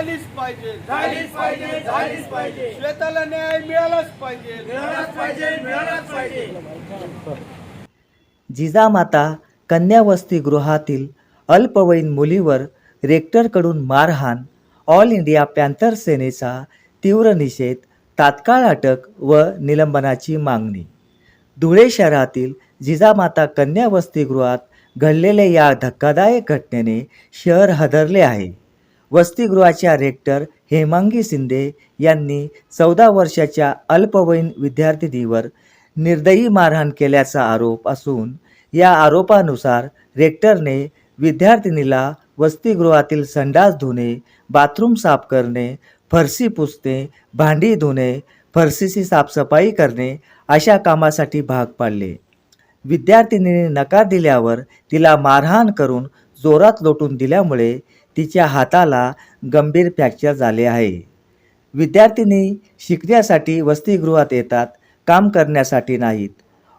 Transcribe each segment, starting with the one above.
झालीच पाहिजे. झालीच पाहिजे झालीच पाहिजे. श्वेताला न्याय मिळालाच पाहिजे. मिळालाच पाहिजे मिळालाच पाहिजे. जिजामाता कन्या वसतिगृहातील अल्पवयीन मुलीवर रेक्टरकडून मारहाण ऑल इंडिया पॅन्थर सेनेचा तीव्र निषेध तात्काळ अटक व निलंबनाची मागणी. धुळे शहरातील जिजामाता कन्या वसतिगृहात घडलेल्या या धक्कादायक घटनेने शहर हादरले आहे. वसतिगृहाच्या रेक्टर हेमांगी शिंदे यांनी चौदा वर्षाच्या अल्पवयीन विद्यार्थिनीवर निर्दयी मारहाण केल्याचा आरोप असून या आरोपानुसार रेक्टरने विद्यार्थिनीला वसतिगृहातील संडास धुणे बाथरूम साफ करणे फरशी पुसणे भांडी धुणे फरशीची साफसफाई करणे अशा कामासाठी भाग पाडले. विद्यार्थिनीने नकार दिल्यावर तिला मारहाण करून जोरात लोटून दिल्यामुळे तिच्या हाताला गंभीर फ्रॅक्चर झाले आहे. विद्यार्थिनी शिकण्यासाठी वसतिगृहात येतात काम करण्यासाठी नाहीत.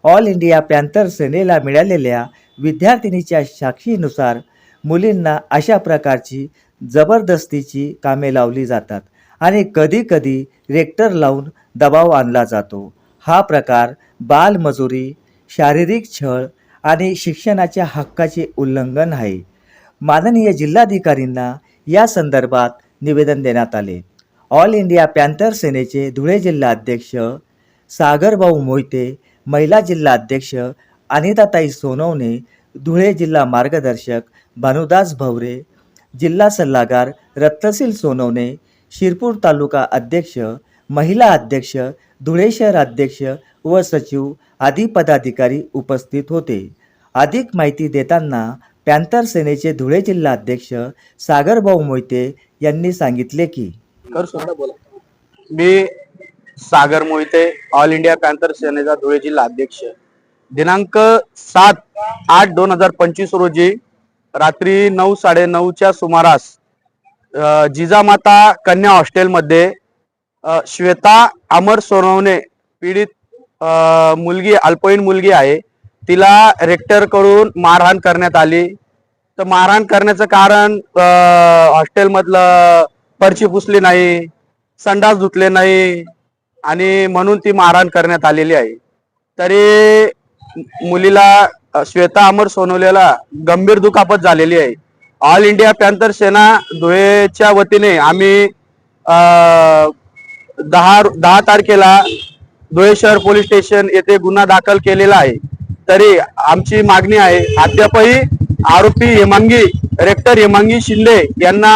ऑल इंडिया पॅन्थर सेनेला मिळालेल्या विद्यार्थिनीच्या साक्षीनुसार मुलींना अशा प्रकारची जबरदस्तीची कामे लावली जातात आणि कधीकधी रेक्टर लावून दबाव आणला जातो. हा प्रकार बालमजुरी शारीरिक छळ आणि शिक्षणाच्या हक्काचे उल्लंघन आहे. माननीय जिल्हाधिकारींना या संदर्भात निवेदन देण्यात आले. ऑल इंडिया पॅन्थर सेनेचे धुळे जिल्हा अध्यक्ष सागरभाऊ मोहिते महिला जिल्हा अध्यक्ष अनिताताई सोनवणे धुळे जिल्हा मार्गदर्शक भानुदास भवरे जिल्हा सल्लागार रत्नशील सोनवणे शिरपूर तालुका अध्यक्ष महिला अध्यक्ष धुळे शहर अध्यक्ष व सचिव आदी पदाधिकारी उपस्थित होते. अधिक माहिती देताना पॅन्थर सेनेचे धुळे जिल्हा अध्यक्ष सागरभाऊ मोहिते यांनी सांगितले की मी Sagar Mohite all India panther सेनेचा धुळे जिल्हा अध्यक्ष. दिनांक सात आठ दोन हजार पंचवीस रोजी रात्री नऊ साडे नऊच्या सुमारास जिजामाता कन्या हॉस्टेलमध्ये श्वेता अमर सोनवणे पीडित मुलगी अल्पवयीन मुलगी आहे. तिला रेक्टरकडून मारहाण करण्यात आली. तर मारहाण करण्याचं कारण हॉस्टेलमधलं पर्ची पुसली नाही संडास धुतले नाही आणि म्हणून ती मारहाण करण्यात आलेली आहे. तरी मुलीला श्वेता अमर सोनवलेला गंभीर दुखापत झालेली आहे. ऑल इंडिया पॅन्थर सेना धुळेच्या वतीने आम्ही दहा दहा तारखेला धुळे शहर पोलीस स्टेशन येथे गुन्हा दाखल केलेला आहे. तरी आमची मागणी आहे. अद्यापही आरोपी हेमांगी रेक्टर हेमांगी शिंदे यांना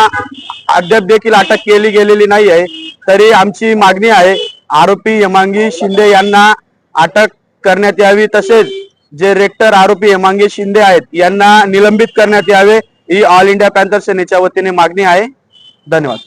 अद्याप देखील अटक केली गेलेली नाही आहे. तरी आमची मागणी आहे आरोपी हेमांगी शिंदे यांना अटक करण्यात यावी. तसेच जे रेक्टर आरोपी हेमांगी शिंदे आहेत यांना निलंबित करण्यात यावे. ही ऑल इंडिया पॅन्थर सेनेच्या वतीने मागणी आहे. धन्यवाद.